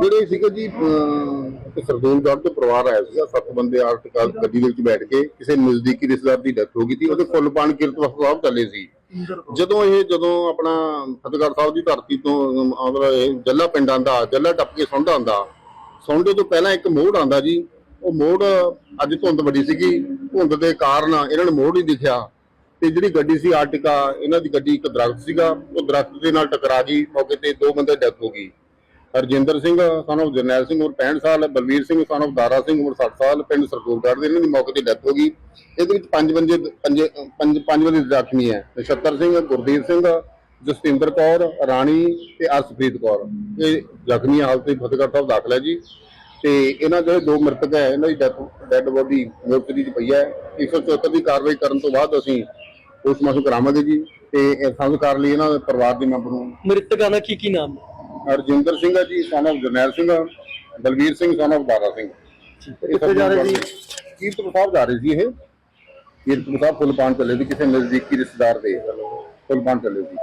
ਜਿਹੜੇ ਸੀਗੇ ਜੀ ਅਹ, ਸਰਦੂਲਗੜ੍ਹ ਤੋਂ ਪਰਿਵਾਰ ਆਇਆ ਸੀਗਾ ਸੱਤ ਬੰਦੇ ਆਰਟਿਕਲ ਗੱਡੀ ਦੇ ਵਿੱਚ ਬੈਠ ਕੇ ਕਿਸੇ ਨਜ਼ਦੀਕੀ ਰਿਸ਼ਤੇਦਾਰ ਦੀ ਡੈਥ ਹੋ ਗਈ ਸੀ ਉਹਦੇ ਫੁੱਲ ਪਾਣ ਕਿਰਤ ਸਾਹਿਬ ਚੱਲੇ ਸੀ। ਜਦੋਂ ਇਹ ਜਦੋਂ ਆਪਣਾ ਫਤਿਹਗੜ੍ਹ ਸਾਹਿਬ ਦੀ ਧਰਤੀ ਤੋਂ ਮਤਲਬ ਇਹ ਜੱਲਾ ਪਿੰਡ ਆਂਦਾ ਜੱਲਾ ਟੱਪ ਕੇ ਸੁੰਡ ਆਂਦਾ ਸੁੰਡੇ ਤੋਂ ਪਹਿਲਾਂ ਇੱਕ ਮੋੜ ਆਂਦਾ ਜੀ ਉਹ ਮੋੜ ਅੱਜ ਧੁੰਦ ਬੜੀ ਸੀਗੀ ਧੁੰਦ ਦੇ ਕਾਰਨ ਇਹਨਾਂ ਨੂੰ ਮੋੜ ਹੀ ਦਿਖਿਆ। ਤੇ ਜਿਹੜੀ ਗੱਡੀ ਸੀ ਆਰਟਿਕਾ ਇਹਨਾਂ ਦੀ ਗੱਡੀ ਇੱਕ ਦਰਖਤ ਸੀਗਾ ਉਹ ਦਰਖਤ ਦੇ ਨਾਲ ਟਕਰਾ ਗਈ ਮੌਕੇ ਤੇ ਦੋ ਬੰਦੇ ਡੈਥ ਹੋ ਗਈ ਹਰਜਿੰਦਰ ਸਿੰਘ ਸਾਨੂੰ ਜਰਨੈਲ ਸਿੰਘ ਉਮਰ 65 ਸਾਲ, ਬਲਵੀਰ ਸਿੰਘ ਸਾਨੂੰ ਦਾਰਾ ਸਿੰਘ ਉਮਰ 60 ਸਾਲ, ਪਿੰਡ ਸਰਦੂਲਗੜ੍ਹ ਦੇ, ਇਹਨਾਂ ਦੀ ਮੌਕੇ ਤੇ ਡੈਥ ਹੋ ਗਈ। ਇਹਦੇ ਵਿੱਚ ਪੰਜ ਬੰਦੇ, ਪੰਜ ਪੰਜ ਪੰਜ ਬੰਦੇ ਜ਼ਖਮੀ ਹੈ। ਨਛੱਤਰ ਸਿੰਘ, ਗੁਰਦੀਪ ਸਿੰਘ, ਜਸਤਿੰਦਰ ਕੌਰ, ਰਾਣੀ ਤੇ ਅਰਸ਼ਪ੍ਰੀਤ ਕੌਰ। ਇਹ ਜ਼ਖਮੀ ਹਾਲਤ ਵਿੱਚ ਫਤਿਹਗੜ੍ਹ ਸਾਹਿਬ ਦਾਖਲ ਹੈ ਜੀ। ਤੇ ਇਹਨਾਂ ਜਿਹੜੇ ਦੋ ਮ੍ਰਿਤਕ ਹੈ, ਇਹਨਾਂ ਦੀ ਡੈਥ ਡੈਡ ਬੋਡੀ ਮੋਰਚਰੀ ਦੀ ਪਈ ਹੈ। 174 ਦੀ ਕਾਰਵਾਈ ਕਰਨ ਤੋਂ ਬਾਅਦ ਅਸੀਂ ਪੋਸਟਮਾਰਟਮ ਕਰਾਵਾਂਗੇ ਜੀ। ਤੇ ਇਹ ਸੰਸਕਾਰ ਲਈ ਇਹਨਾਂ ਦੇ ਪਰਿਵਾਰ ਦੇ ਮੈਂਬਰ ਨੂੰ ਮ੍ਰਿਤਕਾਂ ਦਾ ਕੀ ਕੀ ਨਾਮ ਹੈ? Harjinder Singh ji son of Jarnail Singh Balvir Singh son of ਦਾਰਾ ਸਿੰਘ। ਕਿੱਥੇ ਜਾ ਰਹੇ ਜੀ ਕੀਰਤਪੁਰ ਸਾਹਿਬ ਜਾ ਰਹੇ ਸੀ ਇਹ। ਕੀਰਤਪੁਰ ਸਾਹਿਬ ਫੁੱਲ ਪਾਣ ਚੱਲੇ ਸੀ ਕਿਸੇ ਨਜ਼ਦੀਕੀ ਰਿਸ਼ਤੇਦਾਰ ਦੇ ਫੁੱਲ ਪਾਣ ਚੱਲੇ ਸੀ।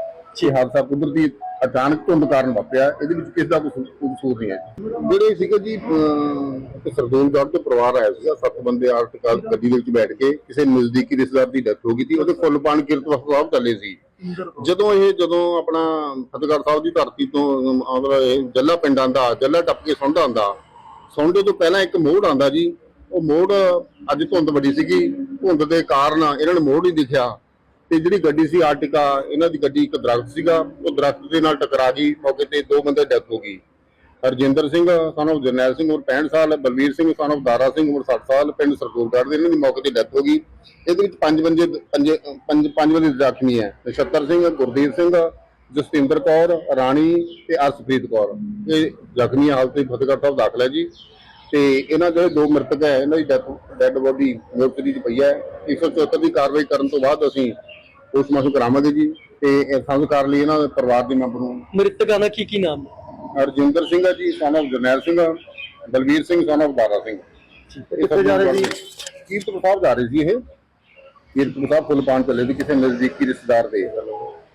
ਇਹ ਹਾਦਸਾ ਕੁਦਰਤੀ ਅਚਾਨਕ ਧੁੰਦ ਕਾਰਨ ਵਾਪਰਿਆ ਇਹਦੇ ਵਿੱਚ ਕਿਸ ਦਾ ਕੋਈ ਕਸੂਰ ਨਹੀਂ ਹੈ ਜਿਹੜੇ ਸੀਗੇ ਜੀ ਸਰਦੂਲਗੜ੍ਹ ਤੋਂ ਪਰਿਵਾਰ ਆਇਆ ਸੀਗਾ ਸੱਤ ਬੰਦੇ ਆਰਟਿਕਲ ਗੱਡੀ ਦੇ ਵਿੱਚ ਬੈਠ ਕੇ ਕਿਸੇ ਨਜ਼ਦੀਕੀ ਰਿਸ਼ਤੇਦਾਰ ਦੀ ਡੈਥ ਹੋ ਗਈ ਸੀ ਉਹਦੇ ਫੁੱਲ ਪਾਣ ਕੀਰਤਪੁਰ ਸਾਹਿਬ ਚੱਲੇ ਸੀ। ਜਦੋਂ ਇਹ ਜਦੋਂ ਆਪਣਾ ਫਤਿਹਗੜ੍ਹ ਸਾਹਿਬ ਦੀ ਧਰਤੀ ਤੋਂ ਅਮ, ਮਤਲਬ ਇਹ ਜੱਲਾ ਪਿੰਡ ਆਂਦਾ ਜੱਲਾ ਟੱਪ ਕੇ ਸੁੰਡ ਆਂਦਾ ਸੁੰਡੇ ਤੋਂ ਪਹਿਲਾਂ ਇੱਕ ਮੋੜ ਆਂਦਾ ਜੀ। ਉਹ ਮੋੜ ਅੱਜ ਧੁੰਦ ਬੜੀ ਸੀਗੀ ਧੁੰਦ ਦੇ ਕਾਰਨ ਇਹਨਾਂ ਨੂੰ ਮੋੜ ਹੀ ਦਿਖਿਆ। ਤੇ ਜਿਹੜੀ ਗੱਡੀ ਸੀ ਆਰਟਿਕਾ ਇਹਨਾਂ ਦੀ ਗੱਡੀ ਇੱਕ ਦਰਖਤ ਸੀਗਾ ਉਹ ਦਰਖਤ ਦੇ ਨਾਲ ਟਕਰਾ ਗਈ ਮੌਕੇ ਤੇ ਦੋ ਬੰਦੇ ਡੈਥ ਹੋ ਗਈ ਹਰਜਿੰਦਰ ਸਿੰਘ ਸਨ ਆਫ ਜਰਨੈਲ ਸਿੰਘ ਉਮਰ 65 ਸਾਲ, ਬਲਵੀਰ ਸਿੰਘ ਸਾਨੂੰ ਦਾਰਾ ਸਿੰਘ ਉਮਰ 60 ਸਾਲ, ਪਿੰਡ ਸਰਦੂਲਗੜ੍ਹ ਦੇ ਇਹਨਾਂ ਦੀ ਮੌਕੇ ਤੇ ਡੈਥ ਹੋ ਗਈ। ਇਹਦੇ ਵਿੱਚ ਪੰਜ ਬੰਦੇ, ਪੰਜ ਪੰਜ ਬੰਦੇ ਜ਼ਖਮੀ ਹੈ। ਨਛੱਤਰ ਸਿੰਘ, ਗੁਰਦੀਪ ਸਿੰਘ, ਜਸਤਿੰਦਰ ਕੌਰ, ਰਾਣੀ ਤੇ ਅਰਸ਼ਪ੍ਰੀਤ ਕੌਰ। ਇਹ ਜ਼ਖਮੀ ਹਾਲਤ ਵਿੱਚ ਫਤਿਹਗੜ੍ਹ ਸਾਹਿਬ ਦਾਖਲ ਹੈ ਜੀ। ਤੇ ਇਹਨਾਂ ਜਿਹੜੇ ਦੋ ਮ੍ਰਿਤਕ ਹੈ, ਇਹਨਾਂ ਦੀ ਡੈਥ ਡੈਡ ਬੋਡੀ ਮੋਰਚਰੀ 'ਚ ਪਈ ਹੈ। 174 ਦੀ ਕਾਰਵਾਈ ਕਰਨ ਤੋਂ ਬਾਅਦ ਅਸੀਂ ਪੋਸਟਮਾਰਟਮ ਕਰਾਵਾਂਗੇ ਜੀ। ਤੇ ਇਹ ਸੰਸਕਾਰ ਲਈ ਇਹਨਾਂ ਦੇ ਪਰਿਵਾਰ ਦੇ ਮੈਂਬਰ ਨੂੰ ਮ੍ਰਿਤਕਾਂ ਦਾ ਕੀ ਕੀ ਨਾਮ ਹੈ? ਹਰਜਿੰਦਰ ਸਿੰਘ ਹੈ ਜੀ son of Jarnail Singh Balvir Singh son of ਦਾਰਾ ਸਿੰਘ। ਕਿੱਥੇ ਜਾ ਰਹੇ ਜੀ ਕੀਰਤਪੁਰ ਸਾਹਿਬ ਜਾ ਰਹੇ ਸੀ ਇਹ। ਕੀਰਤਪੁਰ ਸਾਹਿਬ ਫੁੱਲ ਪਾਣ ਚੱਲੇ ਸੀ ਕਿਸੇ ਨਜ਼ਦੀਕੀ ਰਿਸ਼ਤੇਦਾਰ ਦੇ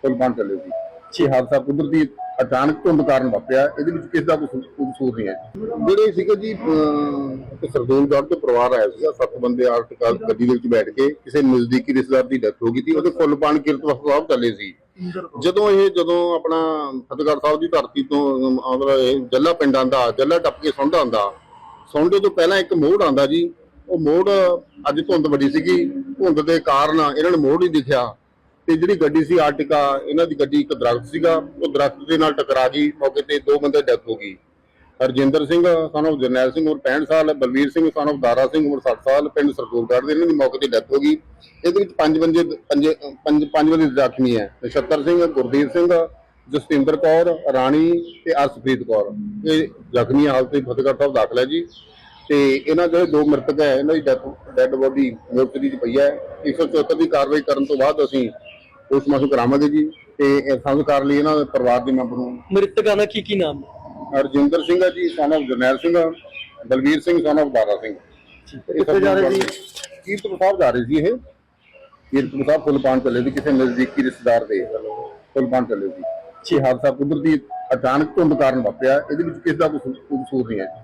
ਫੁੱਲ ਪਾਣ ਚੱਲੇ ਸੀ। ਇਹ ਹਾਦਸਾ ਕੁਦਰਤੀ ਅਚਾਨਕ ਧੁੰਦ ਕਾਰਨ ਵਾਪਰਿਆ ਇਹਦੇ ਵਿੱਚ ਕਿਸ ਦਾ ਕੋਈ ਕਸੂਰ ਨਹੀਂ ਹੈ ਜਿਹੜੇ ਸੀਗੇ ਜੀ ਅਹ, ਸਰਦੂਲਗੜ੍ਹ ਤੋਂ ਪਰਿਵਾਰ ਆਇਆ ਸੀਗਾ ਸੱਤ ਬੰਦੇ ਆਰਟਿਕਲ ਗੱਡੀ ਦੇ ਵਿੱਚ ਬੈਠ ਕੇ ਕਿਸੇ ਨਜ਼ਦੀਕੀ ਰਿਸ਼ਤੇਦਾਰ ਦੀ ਡੈਥ ਹੋ ਗਈ ਸੀ ਉਹਦੇ ਫੁੱਲ ਪਾਣ ਕੀਰਤਪੁਰ ਸਾਹਿਬ ਚੱਲੇ ਸੀ। ਜਦੋਂ ਇਹ ਜਦੋਂ ਆਪਣਾ ਫਤਿਹਗੜ੍ਹ ਸਾਹਿਬ ਦੀ ਧਰਤੀ ਤੋਂ ਅਮ, ਇਹ ਜੱਲਾ ਪਿੰਡ ਆਂਦਾ ਜੱਲਾ ਟੱਪ ਕੇ ਸੁੰਡ ਆਂਦਾ ਸੁੰਡੇ ਤੋਂ ਪਹਿਲਾਂ ਇੱਕ ਮੋੜ ਆਂਦਾ ਜੀ। ਉਹ ਮੋੜ ਅੱਜ ਧੁੰਦ ਬੜੀ ਸੀਗੀ ਧੁੰਦ ਦੇ ਕਾਰਨ ਇਹਨਾਂ ਨੂੰ ਮੋੜ ਹੀ ਦਿਖਿਆ। ਤੇ ਜਿਹੜੀ ਗੱਡੀ ਸੀ ਆਰਟਿਕਾ ਇਹਨਾਂ ਦੀ ਗੱਡੀ ਇੱਕ ਦਰਖਤ ਸੀਗਾ ਉਹ ਦਰਖਤ ਦੇ ਨਾਲ ਟਕਰਾ ਗਈ ਮੌਕੇ ਤੇ ਦੋ ਬੰਦੇ ਡੈਥ ਹੋ ਗਈ ਹਰਜਿੰਦਰ ਸਿੰਘ ਸਾਨੂੰ ਜਰਨੈਲ ਸਿੰਘ ਉਮਰ 65 ਸਾਲ, ਬਲਵੀਰ ਸਿੰਘ ਸਾਨੂੰ ਦਾਰਾ ਸਿੰਘ ਉਮਰ 60 ਸਾਲ, ਪਿੰਡ ਸਰਦੂਲਗੜ੍ਹ ਦੇ ਇਹਨਾਂ ਦੀ ਮੌਕੇ ਤੇ ਡੈਥ ਹੋ ਗਈ। ਇਹਦੇ ਵਿੱਚ ਪੰਜ ਬੰਦੇ, ਪੰਜ ਪੰਜ ਪੰਜ ਬੰਦੇ ਜ਼ਖਮੀ ਹੈ। ਨਛੱਤਰ ਸਿੰਘ, ਗੁਰਦੀਪ ਸਿੰਘ, ਜਸਤਿੰਦਰ ਕੌਰ, ਰਾਣੀ ਤੇ ਅਰਸ਼ਪ੍ਰੀਤ ਕੌਰ। ਇਹ ਜ਼ਖਮੀ ਹਾਲਤ ਵਿੱਚ ਫਤਿਹਗੜ੍ਹ ਸਾਹਿਬ ਦਾਖਲ ਹੈ ਜੀ। ਤੇ ਇਹਨਾਂ ਦੇ ਦੋ ਮ੍ਰਿਤਕ ਹੈ, ਇਹਨਾਂ ਦੀ ਡੈਥ ਡੈਡ ਬੋਡੀ ਮੋਰਚਰੀ 'ਚ ਪਈ ਹੈ। 174 ਦੀ ਕਾਰਵਾਈ ਕਰਨ ਤੋਂ ਬਾਅਦ ਅਸੀਂ ਪੋਸਟਮਾਰਟਮ ਕਰਾਵਾਂਗੇ ਜੀ। ਤੇ ਇਹ ਸੰਸਕਾਰ ਲਈ ਇਹਨਾਂ ਦੇ ਪਰਿਵਾਰ ਦੇ ਮੈਂਬਰ ਨੂੰ ਮ੍ਰਿਤਕਾਂ ਦਾ ਕੀ ਕੀ ਨਾਮ? ਹੈ Harjinder Singh ji son of Jarnail Singh Balvir Singh son of ਦਾਰਾ ਸਿੰਘ। ਕਿੱਥੇ ਜਾ ਰਹੇ ਜੀ ਕੀਰਤਪੁਰ ਸਾਹਿਬ ਜਾ ਰਹੇ ਸੀ ਇਹ। ਕੀਰਤਪੁਰ ਸਾਹਿਬ ਫੁੱਲ ਪਾਣ ਚੱਲੇ ਸੀ ਕਿਸੇ ਨਜ਼ਦੀਕੀ ਰਿਸ਼ਤੇਦਾਰ ਦੇ ਫੁੱਲ ਪਾਣ ਚੱਲੇ ਸੀ। ਇਹ ਹਾਦਸਾ ਕੁਦਰਤੀ ਅਚਾਨਕ ਧੁੰਦ ਕਾਰਨ ਵਾਪਰਿਆ। ਇਹਦੇ ਵਿੱਚ ਕਿਸ ਦਾ ਕੋਈ ਕਸੂਰ ਨਹੀਂ ਹੈ